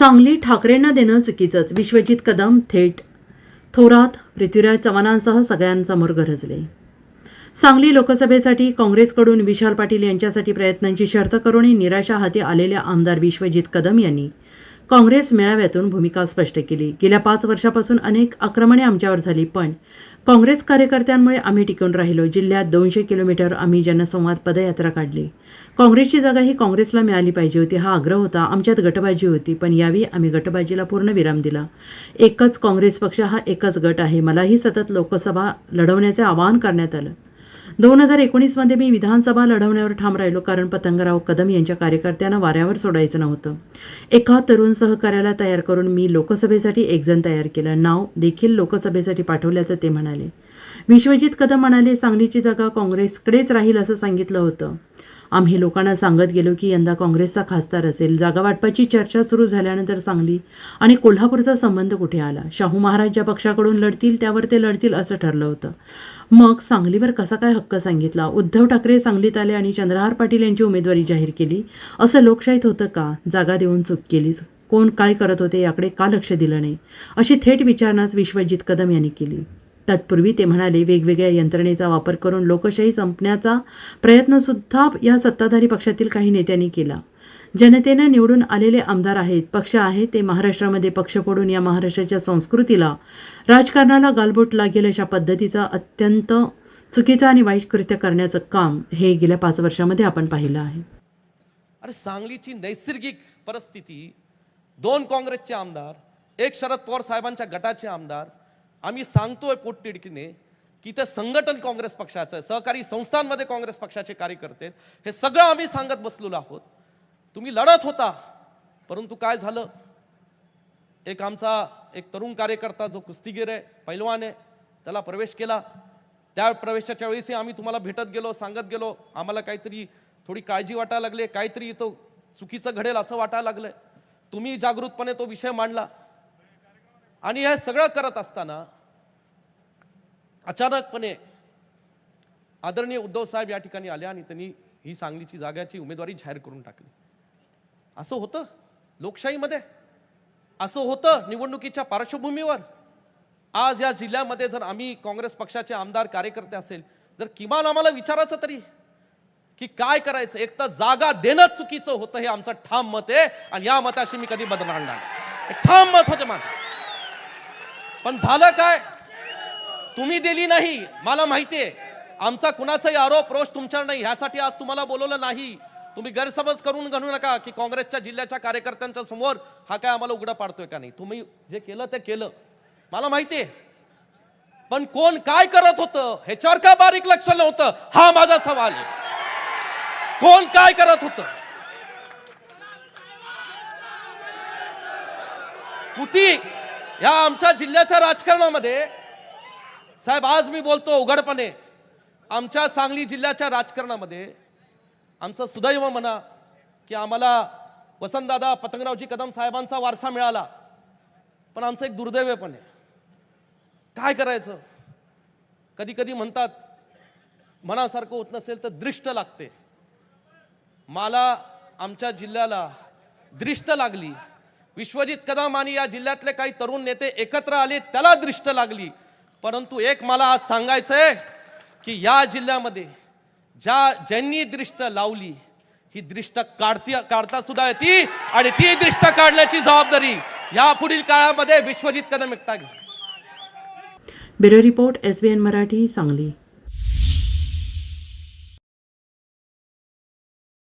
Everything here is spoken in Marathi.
सांगली ठाकरेंना देणं चुकीचंच. विश्वजित कदम थेट. थोरात पृथ्वीराज चव्हाणांसह सगळ्यांसमोर गरजले. सांगली लोकसभेसाठी काँग्रेसकडून विशाल पाटील यांच्यासाठी प्रयत्नांची शर्त करूनही निराशा हाती आलेल्या आमदार विश्वजित कदम यांनी काँग्रेस मेळाव्यातून भूमिका स्पष्ट केली. गेल्या पाच वर्षापासून अनेक आक्रमणे आमच्यावर झाली पण काँग्रेस कार्यकर्त्यांमुळे आम्ही टिकून राहिलो. जिल्ह्यात दोनशे किलोमीटर आम्ही जनसंवाद पदयात्रा काढली. काँग्रेसची जागा ही काँग्रेसला मिळाली पाहिजे होती हा आग्रह होता. आमच्यात गटबाजी होती पण यावेळी आम्ही गटबाजीला पूर्ण विराम दिला. एकच काँग्रेस पक्ष हा एकच गट आहे. मलाही सतत लोकसभा लढवण्याचे आवाहन करण्यात आलं. दोन हजार एकोणीसमध्ये मी विधानसभा लढवण्यावर ठाम राहिलो कारण पतंगराव कदम यांच्या कार्यकर्त्यांना वाऱ्यावर सोडायचं नव्हतं. एका तरुण सहकार्याला तयार करून मी लोकसभेसाठी एकजण तयार केलं. नाव देखील लोकसभेसाठी पाठवल्याचं ते म्हणाले. विश्वजित कदम म्हणाले सांगलीची जागा काँग्रेसकडेच राहील असं सांगितलं होतं. आम्ही लोकांना सांगत गेलो की यंदा काँग्रेसचा खासदार असेल जागा वाटपाची चर्चा सुरू झाल्यानंतर सांगली आणि कोल्हापूरचा संबंध कुठे आला? शाहू महाराज ज्या पक्षाकडून लढतील त्यावर ते लढतील असं ठरलं होतं. मग सांगलीवर कसा काय हक्क सांगितला? उद्धव ठाकरे सांगलीत आले आणि चंद्रहार पाटील यांची उमेदवारी जाहीर केली? असं लोकशाहीत होतं का? जागा देऊन चूक केलीच कोण काय करत होते? याकडे का लक्ष दिलं नाही? अशी थेट विचारणाच विश्वजित कदम यांनी केली. तत्पूर्वी ते म्हणाले वेगवेगळ्या यंत्रणेचा वापर करून लोकशाही संपण्याचा प्रयत्नसुद्धा या सत्ताधारी पक्षातील काही नेत्यांनी केला. जनतेनं निवडून आलेले आमदार आहेत पक्ष आहे ते महाराष्ट्रामध्ये पक्ष फोडून या महाराष्ट्राच्या संस्कृतीला राजकारणाला गालबोट लागेल अशा पद्धतीचा अत्यंत चुकीचं आणि वाईट कृत्य करण्याचं काम हे गेल्या पाच वर्षामध्ये आपण पाहिलं आहे. अरे सांगलीची नैसर्गिक परिस्थिती दोन काँग्रेसचे आमदार एक शरद पवार साहेबांच्या गटाचे आमदार आम्ही सांगतोय पोटतिडकीने की ते संघटन काँग्रेस पक्षाचं आहे सहकारी संस्थांमध्ये काँग्रेस पक्षाचे कार्यकर्ते हे सगळं आम्ही सांगत बसलेलो आहोत. तुम्ही लढत होता परंतु काय झालं? एक आमचा एक तरुण कार्यकर्ता जो कुस्तीगीर आहे पैलवान आहे त्याला प्रवेश केला. त्या प्रवेशाच्या वेळेसही आम्ही तुम्हाला भेटत गेलो सांगत गेलो. आम्हाला काहीतरी थोडी काळजी वाटायला लागली काहीतरी तो चुकीचं घडेल असं वाटायला लागलं तुम्ही जागृतपणे तो विषय मांडला. आणि हे सगळं करत असताना अचानकपणे आदरणीय उद्धव साहेब या ठिकाणी आले आणि त्यांनी ही सांगलीची जागाची उमेदवारी जाहीर करून टाकली. असं होतं? लोकशाहीमध्ये? असं होतं निवडणुकीच्या पार्श्वभूमीवर? आज या जिल्ह्यामध्ये जर आम्ही काँग्रेस पक्षाचे आमदार कार्यकर्ते असेल जर किमान आम्हाला विचारायचं तरी की काय करायचं? एक तर जागा देणं चुकीचं होतं हे आमचं ठाम मत आहे आणि या मताशी मी कधी बदलणार नाही. ठाम मत होते माझं. पण झालं काय? तुम्ही दिली नाही मला माहितीये. आमचा कुणाचाही आरोप रोष तुमच्यावर नाही. ह्यासाठी आज तुम्हाला बोलवलं नाही. तुम्ही गैरसमज करून घालू नका की काँग्रेसच्या जिल्ह्याच्या कार्यकर्त्यांच्या समोर हा काय आम्हाला उघडा पाडतोय का नाही. तुम्ही जे केलं ते केलं. मला माहितीये. पण कोण काय करत होतं ह्याच्यावर का बारीक लक्ष नव्हतं? हा माझा सवाल आहे. कोण काय करत होतं? कुती या आमच्या जिल्ह्याच्या राजकारणामध्ये साहेब आज मी बोलतो उघडपणे आमच्या सांगली जिल्ह्याच्या राजकारणामध्ये आमचं सुदैव म्हणा की आम्हाला वसंतदादा पतंगरावजी कदम साहेबांचा वारसा मिळाला पण आमचं एक दुर्दैव पण आहे. काय करायचं? कधी कधी म्हणतात मनासारखं होत नसेल तर दृष्ट लागते. मला आमच्या जिल्ह्याला दृष्ट लागली विश्वजित कदम आणि या जिल्ह्यातले काही तरुण नेते एकत्र आले त्याला दृष्ट लागली. परंतु एक मला आज सांगायचंय की या जिल्ह्यामध्ये ज्या ज्यांनी दृष्ट लावली ही दृष्ट काढती काढता सुद्धा येते आणि ती दृष्ट काढण्याची जबाबदारी या पुढील काळामध्ये विश्वजित कदम एकटा घेईल. Bureau report S Marathi Sangli.